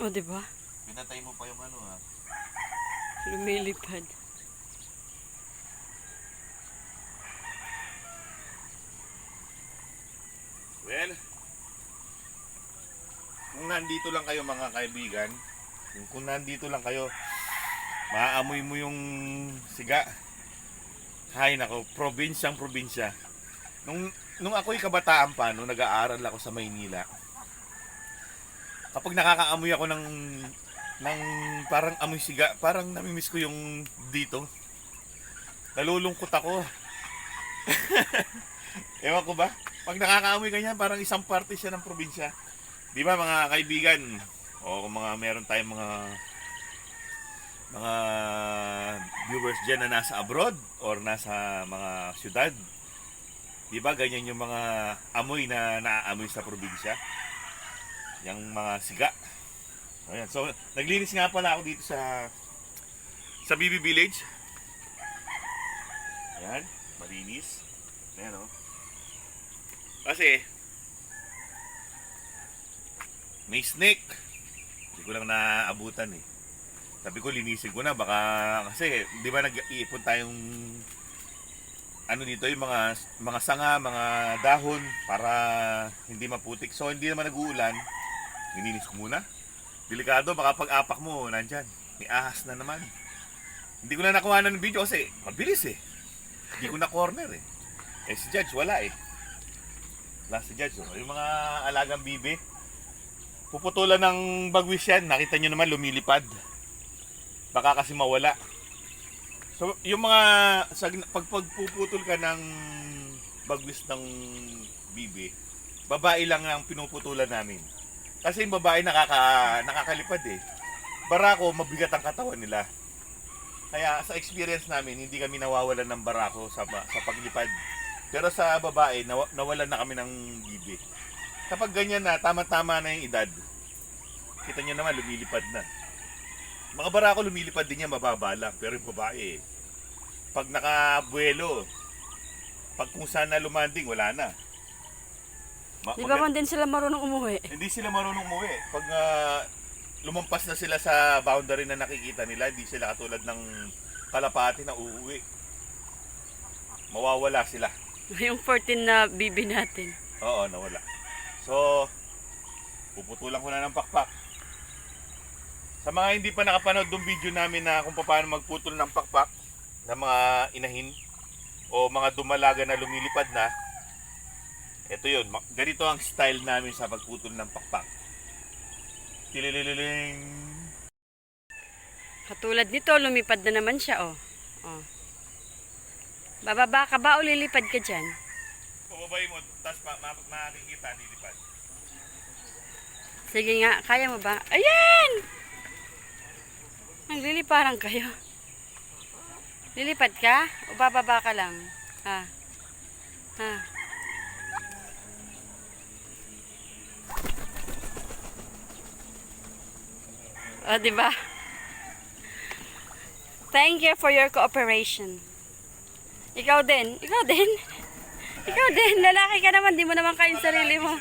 O, di ba? Pinatay mo pa yung ano ha. Lumilipad. Well, kung nandito lang kayo mga kaibigan, kung, kung nandito lang kayo, maaamoy mo yung siga. Hay nako, probinsyang probinsya. Nung, nung ako'y kabataan pa, nung nag-aaral ako sa Maynila, kapag nakakaamoy ako ng ng parang amoy siga, parang namimiss ko yung dito. Nalulungkot ako. Ewan ko ba? Pag nakakaamoy ganyan, parang isang parte siya ng probinsya. Di ba mga kaibigan? O kung mga meron tayong mga mga viewers dyan na nasa abroad or nasa mga syudad. Di ba ganyan yung mga amoy na naaamoy sa probinsya? Yung mga siga. Ayan. So, naglinis nga pala ako dito sa sa BB Village. Ayan, malinis. Ayan o. Kasi, may snake. Hindi ko lang naabutan eh. Sabi ko, linisin ko na. Baka, kasi, di ba nag-iipon tayong ano dito, yung mga, mga sanga, mga dahon para hindi maputik. So, hindi naman nag-uulan. Lininis ko muna. Delikado, baka pag-apak mo, nandyan. May ahas na naman. Hindi ko na nakuha ng video kasi mabilis eh. Hindi ko na corner eh. Eh si Judge wala eh. Wala si Judge. Oh. Yung mga alagang bibi. Puputulan ng bagwis yan. Nakita nyo naman lumilipad. Baka kasi mawala. So yung mga pag pagpuputol ka ng bagwis ng bibi, babae lang ang pinuputulan namin. Kasi yung babae nakaka, nakakalipad eh. Barako, mabigat ang katawan nila. Kaya sa experience namin, hindi kami nawawalan ng barako sa, sa paglipad. Pero sa babae, naw, nawalan na kami ng bibi. Kapag ganyan na, tama-tama na yung edad, kita nyo naman, lumilipad na. Mga barako lumilipad din yan, mababa lang. Pero yung babae, pag nakabuelo, pag kung saan na lumanding, wala na. Ma- Di ba man din sila marunong umuwi? hindi sila marunong umuwi. Pag ah, lumampas na sila sa boundary na nakikita nila, hindi sila katulad ng kalapati na uuwi. Mawawala sila. Yung 14 na bibi natin. Oo, nawala. So, puputulan ko na ng pakpak. Sa mga hindi pa nakapanood ng video namin na kung paano magputol ng pakpak ng mga inahin o mga dumalaga na lumilipad na, ito yun. Ganito ang style namin sa pagputol ng pakpak. Tililililing. Katulad nito, lumipad na naman siya, oh. oh. Bababa ka ba o lilipad ka dyan? Pababay mo, tapos ma- ma- makikita, nilipad. Sige nga, kaya mo ba? Ayan! Nagliliparan kayo. Lilipad ka? O bababa ka lang? Ha? Ha? O, di ba? Thank you for your cooperation. Ikaw din. Ikaw din. Ikaw din. Lalaki ka naman. Di mo naman kain sarili mo.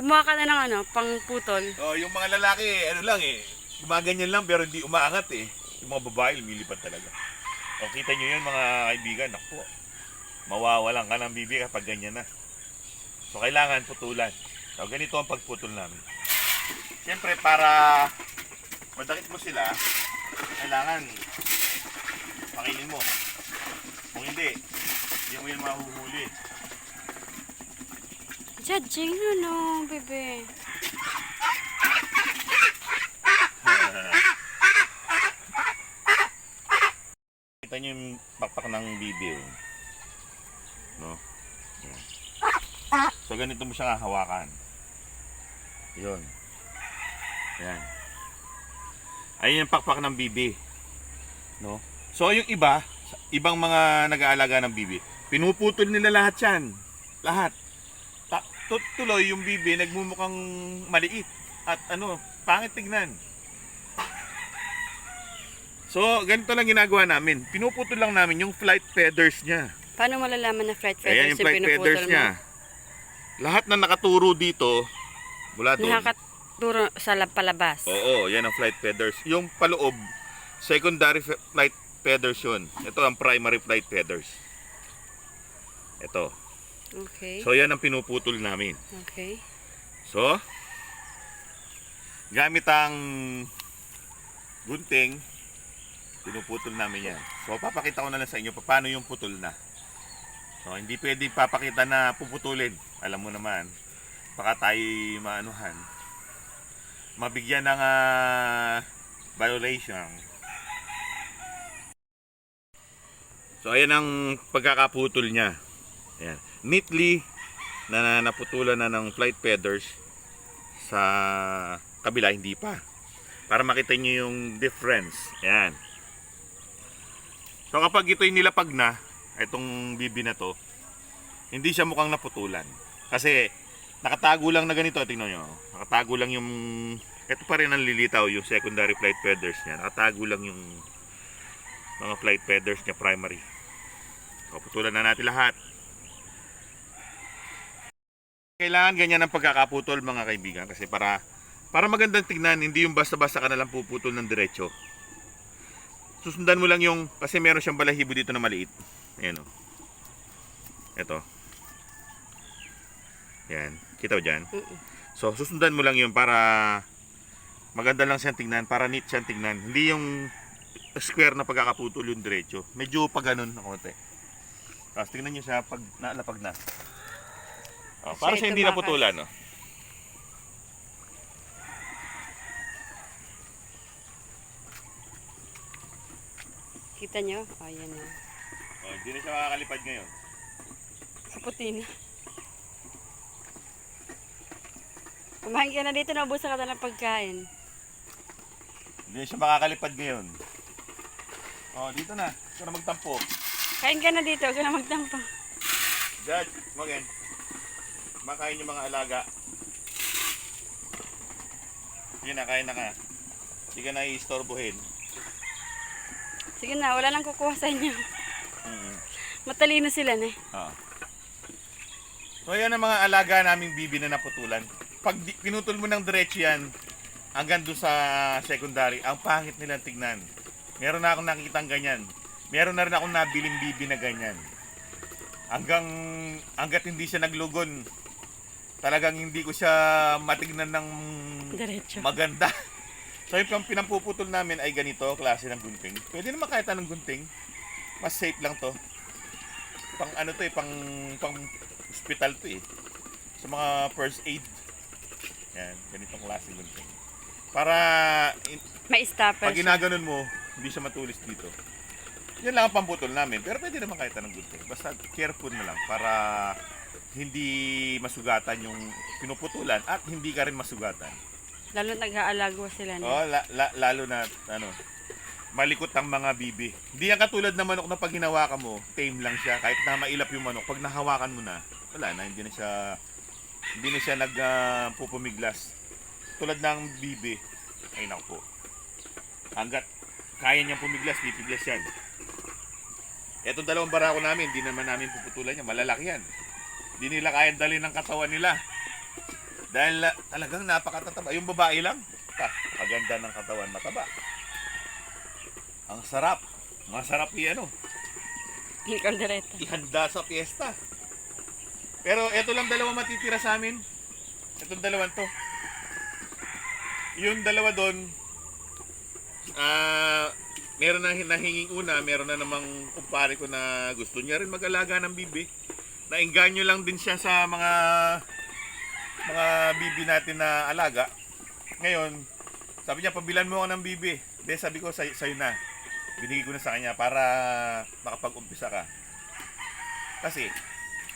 Kumuha ka na ng ano, pang putol. Oh, yung mga lalaki, ano lang eh, gumaganyan lang pero hindi umaangat eh. Yung mga babae, lumilipad talaga. O, kita nyo yun mga kaibigan, ako, mawawalan ka ng bibi kapag ganyan na. So, kailangan putulan. So, ganito ang pagputol namin. Siyempre, para madakit mo sila, kailangan pakinin mo. Kung hindi, hindi mo yun mahuhuli. Judging no, no, bebe. Kita nyo yung pakpak ng bibi. No? So, ganito mo siya hawakan. Yun. Yan. Ayun yung pakpak ng bibi. No? So, yung iba, ibang mga nag-aalaga ng bibi, pinuputol nila lahat yan. Lahat. Ta- tu- tuloy yung bibi, nagmumukhang maliit. At ano, pangit tignan. So, ganito lang ginagawa namin. Pinuputol lang namin yung flight feathers niya. Paano malalaman na flight feathers Ayan yung flight pinuputol feathers mo? niya. Lahat na nakaturo dito, Mula doon. Nakakaturo sa lab- palabas. Oo, yan ang flight feathers. Yung paloob, secondary flight feathers yun. Ito ang primary flight feathers. Ito. Okay. So, yan ang pinuputol namin. Okay. So, gamit ang gunting, pinuputol namin yan. So, papakita ko na lang sa inyo pa- paano yung putol na. So, hindi pwede papakita na puputulin. Alam mo naman, baka tayo maanuhan. Mabigyan ng ah, violation. So, ayan ang pagkakaputol niya. Ayan. Neatly, na naputulan na ng flight feathers sa kabila hindi pa para makita nyo yung difference yan so kapag ito'y nilapag na itong bibi na to hindi siya mukhang naputulan kasi nakatago lang na ganito tingnan nyo. Nakatago lang yung ito pa rin ang lilitaw yung secondary flight feathers niya. Nakatago lang yung mga flight feathers niya primary. So putulan na natin lahat. Kailangan ganyan ang pagkakaputol mga kaibigan kasi para para magandang tignan hindi yung basta-basta ka na lang puputol ng diretso. Susundan mo lang yung kasi meron siyang balahibo dito na maliit. Ayan o eto. Yan kita mo dyan so susundan mo lang yun para maganda lang siyang tignan para neat siyang tignan hindi yung square na pagkakaputol yung diretso medyo pa ganun na konti tapos tingnan nyo siya pag naalapag na Oh, para Siya siya hindi naputulan, no? Kita nyo? Ayan na. Oh, hindi na siya makakalipad ngayon. Kaputi na. Kumain ka na dito, naubusan ka na ng pagkain. Hindi siya makakalipad ngayon. Oh, dito na. Ito na magtampo. Kain ka na dito, ka na magtampo. Judge, Morgan. Makain yung mga alaga. Sige na, kain na ka. Hindi ka na i-istorbohin. Sige na, wala nang kukuha sa inyo. Mm. Matalino sila na eh. Oo. So, yan ang mga alaga naming bibi na naputulan. Pag di, pinutol mo ng diretso yan, hanggang doon sa secondary, ang pangit nilang tignan. Meron na akong nakikitang ganyan. Meron na rin akong nabiling bibi na ganyan. Hanggang, hanggat hindi siya naglugon, talagang hindi ko siya matignan ng Diretso. maganda. So yung pinampuputol namin ay ganito, klase ng gunting. Pwede naman kahit anong gunting. Mas safe lang to. Pang ano to eh, pang, pang hospital to eh. Sa mga first aid. Yan, ganitong klase gunting. Para in, May stopper pag siya. ginaganon mo, hindi siya matulis dito. Yan lang ang pamputol namin. Pero pwede naman kahit anong gunting. Basta careful na lang para hindi masugatan yung pinuputulan at hindi ka rin masugatan. Lalo nag-aalagwa sila na. Oh, la, la- lalo na ano, malikot ang mga bibi. Hindi yan katulad ng manok na pag hinawakan mo, tame lang siya. Kahit na mailap yung manok, pag nahawakan mo na, wala na, hindi na siya hindi na siya nag ah, pupumiglas. Tulad ng bibi, ay naku po. Hanggat kaya niyang pumiglas, pipiglas yan. Etong dalawang barako namin, hindi naman namin puputulan yan. Malalaki yan. Hindi nila kayang dali ng katawan nila. Dahil ah, talagang napakatataba. Yung babae lang, ah, maganda ng katawan, mataba. Ang sarap. Masarap i ano, Ikaw direta. ihanda sa piyesta. Pero eto lang dalawa matitira sa amin. Itong dalawan to. Yung dalawa doon, ah, meron na nahinging una, meron na namang kumpare ko na gusto niya rin mag-alaga ng bibi. Nainganyo lang din siya sa mga mga bibi natin na alaga. Ngayon, sabi niya, pabilan mo ako ng bibi. Hindi, sabi ko, say, sa'yo na. Binigay ko na sa kanya para makapag-umpisa ka. Kasi,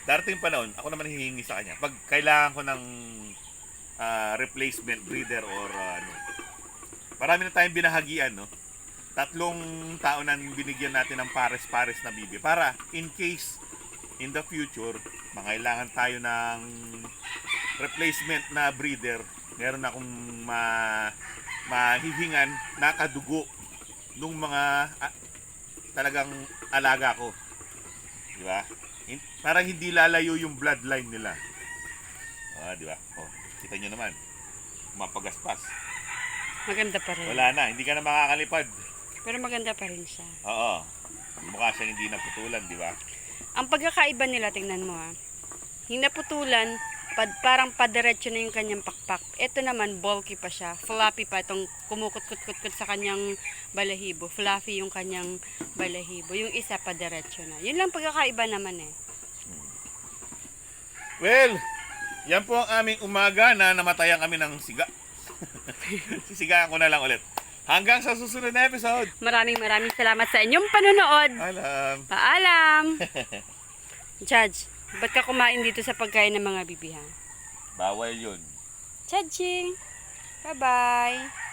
darating panahon, ako naman hihingi sa kanya. Pag kailangan ko ng ah, replacement breeder or ah, ano, marami na tayong binahagian, no? Tatlong tao na binigyan natin ng pares-pares na bibi para in case in the future, mangailangan tayo ng replacement na breeder, meron akong ma mahihingan na kadugo nung mga ah, talagang alaga ko. Di ba? Parang hindi lalayo yung bloodline nila. Ah, di ba? Oh, kita nyo naman. mapagaspas. Maganda pa rin. Wala na, hindi ka na makakalipad. Pero maganda pa rin siya. Oo. Mukha siyang hindi naputulan, di ba? Ang pagkakaiba nila, tingnan mo ha. Yung naputulan, pad, parang padiretso na yung kanyang pakpak. Ito naman, bulky pa siya. Floppy pa itong kumukut-kut-kut sa kanyang balahibo. Fluffy yung kanyang balahibo. Yung isa, padiretso na. Yun lang pagkakaiba naman eh. Well, yan po ang aming umaga na namatayan kami ng siga. Sisigaan ko na lang ulit. Hanggang sa susunod na episode. Maraming maraming salamat sa inyong panonood. Alam. Paalam! Judge, ba't ka kumain dito sa pagkain ng mga bibihan? Bawal yun. Judging! Bye-bye!